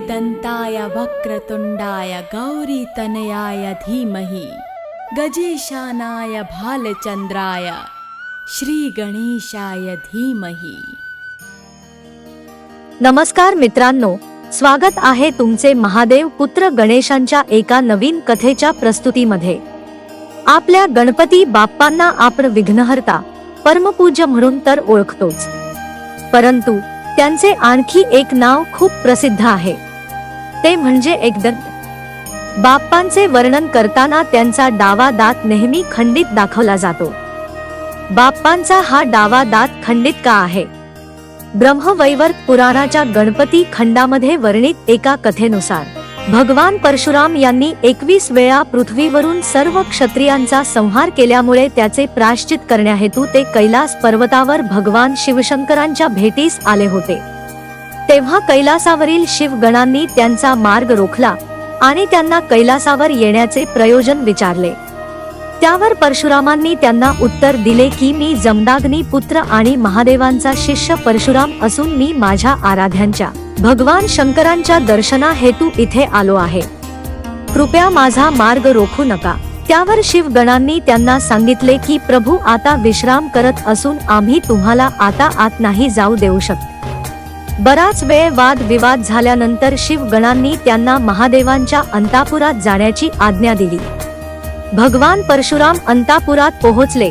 एकदन्ताय वक्रतुण्डाय गौरीतनयाय धीमहि गजेशानाय भालचन्द्राय श्रीगणेशाय धीमहि नमस्कार मित्रांनो स्वागत आहे तुमचे महादेव पुत्र गणेशांच्या एका नवीन कथेच्या प्रस्तुतीमध्ये आपल्या गणपती बाप्पांना आपण विघ्नहर्ता परमपूज्य म्हणून तर ओळखतोच परंतु त्यांचे आणखी एक नाव खूप प्रसिद्ध आहे ते म्हणजे एकदम बाप्पांचे वर्णन करताना त्यांचा डावा दात नेहमी खंडित दाखवला जातो. बाप्पांचा हा डावा दात खंडित का आहे? ब्रह्मवैवर्त पुराणाच्या गणपती खंडामध्ये वर्णित एका कथेनुसार भगवान परशुराम यांनी एकवीस वेळा पृथ्वीवरून सर्व क्षत्रियांचा संहार केल्यामुळे त्याचे प्राश्चित करण्याहेतू ते कैलास पर्वतावर भगवान शिवशंकरांच्या भेटीस आले होते. तेव्हा कैलासावरील शिवगणांनी त्यांचा मार्ग रोखला आणि त्यांना कैलासावर येण्याचे प्रयोजन विचारले. त्यावर परशुरामांनी त्यांना उत्तर दिले की मी जमदाग्नी पुत्र आणि महादेवांचा शिष्य परशुराम असून मी माझ्या आराध्यांच्या भगवान शंकरांच्या दर्शना हेतू इथे आलो आहे. कृपया माझा मार्ग रोखू नका. त्यावर शिवगणांनी त्यांना सांगितले की प्रभू आता विश्राम करत असून आम्ही तुम्हाला आता आत नाही जाऊ देऊ शकतो. बराच वेळ वाद विवाद झाल्यानंतर शिवगणांनी त्यांना महादेवांच्या अंतापुरात जाण्याची आज्ञा दिली. भगवान परशुराम अंतापुरात पोहोचले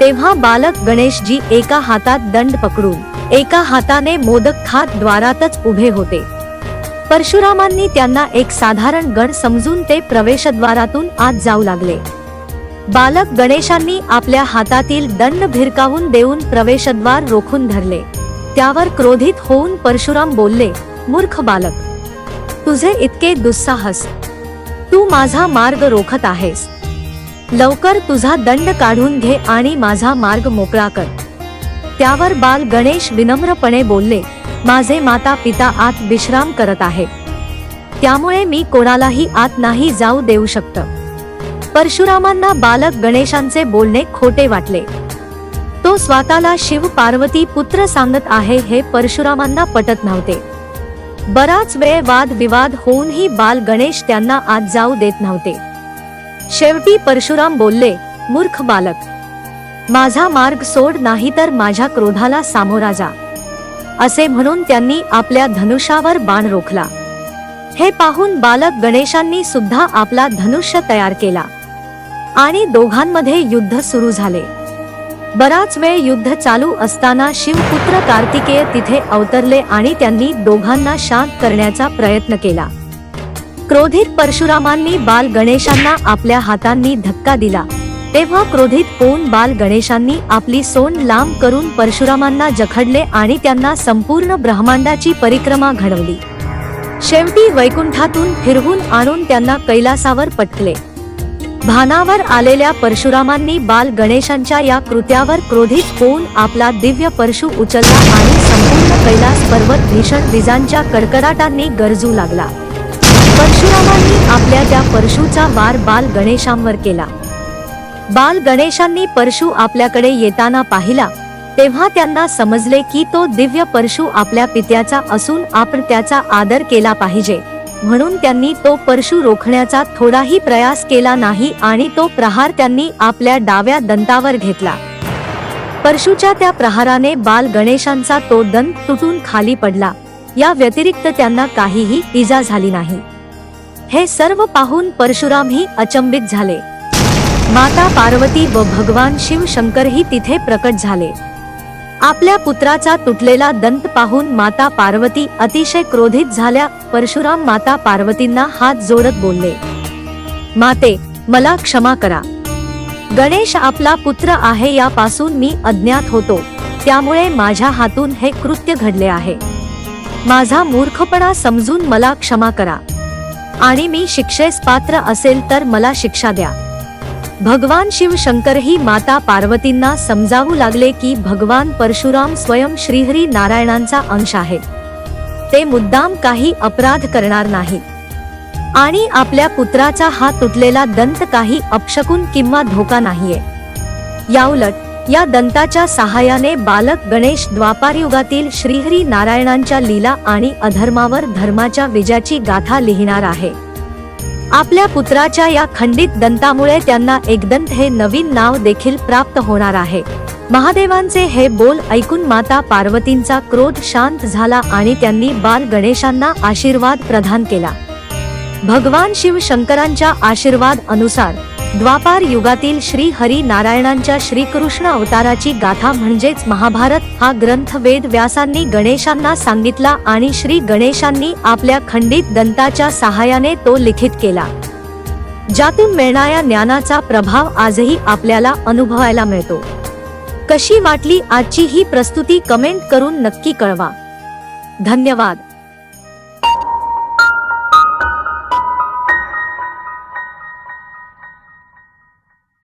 तेव्हा बालक गणेशजी एका हातात दंड पकडून एका हाताने मोदक खात द्वारातच उभे होते. परशुरामांनी त्यांना एक साधारण गण समजून ते प्रवेशद्वारातून आत जाऊ लागले. बालक गणेशांनी आपल्या हातातील दंड भिरकावून देऊन प्रवेशद्वार रोखून धरले. त्यावर क्रोधित होऊन परशुराम बोलले मूर्ख बालक तुझे इतके दुस्साहस. तू माझा मार्ग रोखत आहेस. लवकर तुझा दंड काढून घे आणि माझा मार्ग मोकळा कर. त्यावर बाल गणेश विनम्रपणे बोलले माझे माता पिता आत विश्राम करत आहे. त्यामुळे मी कोणालाही आत नाही जाऊ देऊ शकत. परशुरामांना बालक गणेशांचे बोलणे खोटे वाटले. तो स्वतःला शिव पार्वती पुत्र सांगत आहे हे परशुरामांना पटत नव्हते. बराच वेळ वाद विवाद होऊनही बाल गणेश त्यांना आत जाऊ देत नव्हते. शेवटी परशुराम बोलले मूर्ख बालक माझा मार्ग सोड नाही तर माझ्या क्रोधाला सामोरा जा. असे म्हणून त्यांनी आपल्या धनुष्यावर बाण रोखला. हे पाहून बालक गणेशांनी सुद्धा आपला धनुष्य तयार केला आणि दोघांमध्ये युद्ध सुरू झाले. बराच वेळ युद्ध चालू असताना शिवपुत्र कार्तिकेय तिथे अवतरले आणि त्यांनी दोघांना शांत करण्याचा प्रयत्न केला. क्रोधित परशुरामांनी बाल गणेशांना आपल्या हातांनी धक्का दिला. तेव्हा क्रोधित होऊन बाल गणेशांनी आपली सोंड लांब करून परशुरामांना जखडले आणि त्यांना संपूर्ण ब्रह्मांडाची परिक्रमा घडवली. शेवटी वैकुंठातून फिरवून आणून त्यांना कैलासावर पटकले भानावर आलेल्या परशुरामांनी बाल गणेशांच्या या कृत्यावर क्रोधित होऊन आपला दिव्य परशु उचलला आणि संपूर्ण कैलास पर्वत भीषण विजांच्या कडकडाटांनी गरजू लागला. परशुरामांनी आपल्या त्या परशुचा वार बाल गणेशांवर केला. बाल गणेशांनी परशु आपल्याकडे येताना पाहिला तेव्हा त्यांना समजले की तो दिव्य परशु आपल्या पित्याचा असून आपण त्याचा आदर केला पाहिजे. म्हणून त्यांनी तो परशु रोखण्याचा थोडाही प्रयास केला नाही आणि तो प्रहार त्यांनी आपल्या डाव्या दंतावर घेतला. परशुच्या त्या प्रहाराने बाल गणेशांचा तो दंत तुटून खाली पडला. या व्यतिरिक्त त्यांना काहीही इजा झाली नाही. हे सर्व पाहून परशुरामही अचंबित झाले. माता पार्वती व भगवान शिव शंकरही तिथे प्रकट झाले. आपल्या पुत्राचा तुटलेला दंत पाहून माता पार्वती अतिशय क्रोधित झाल्या. परशुराम माता पार्वतींना हात जोडत बोलले माते मला क्षमा करा. गणेश आपला पुत्र आहे यापासून मी अज्ञात होतो. त्यामुळे माझ्या हातून हे कृत्य घडले आहे. माझा मूर्खपणा समजून मला क्षमा करा. आणि मी शिक्षेस पात्र असेल तर मला शिक्षा द्या. भगवान शिव शंकरही माता पार्वतींना समजावू लागले की भगवान परशुराम स्वयं श्रीहरी नारायणांचा अंश आहे ते मुद्दाम काही अपराध करणार नाही. आणि आपल्या पुत्राचा हा तुटलेला दंत काही अपशकुन किंवा धोका नाहीये. याउलट या दंताच्या सहाय्याने बालक गणेश द्वापारयुगातील श्रीहरी नारायणांच्या लीला आणि अधर्मावर धर्माच्या विजयाची गाथा लिहिणार आहे. आपल्या पुत्राच्या या खंडित दंतामुळे त्यांना एकदंत हे नवीन नाव देखील प्राप्त होणार आहे. महादेवांचे हे बोल ऐकून माता पार्वतींचा क्रोध शांत झाला आणि त्यांनी बाल गणेशांना आशीर्वाद प्रदान केला. भगवान शिव शंकरांच्या आशीर्वाद अनुसार द्वापार युगातील श्री हरी नारायणांच्या श्रीकृष्ण अवताराची गाथा म्हणजेच महाभारत हा ग्रंथ वेद व्यासांनी गणेशांना सांगितला आणि श्री गणेशांनी आपल्या खंडित दंताच्या सहाय्याने तो लिखित केला. ज्यातून मिळणाऱ्या ज्ञानाचा प्रभाव आजही आपल्याला अनुभवायला मिळतो. कशी वाटली आजची ही प्रस्तुती कमेंट करून नक्की कळवा. धन्यवाद.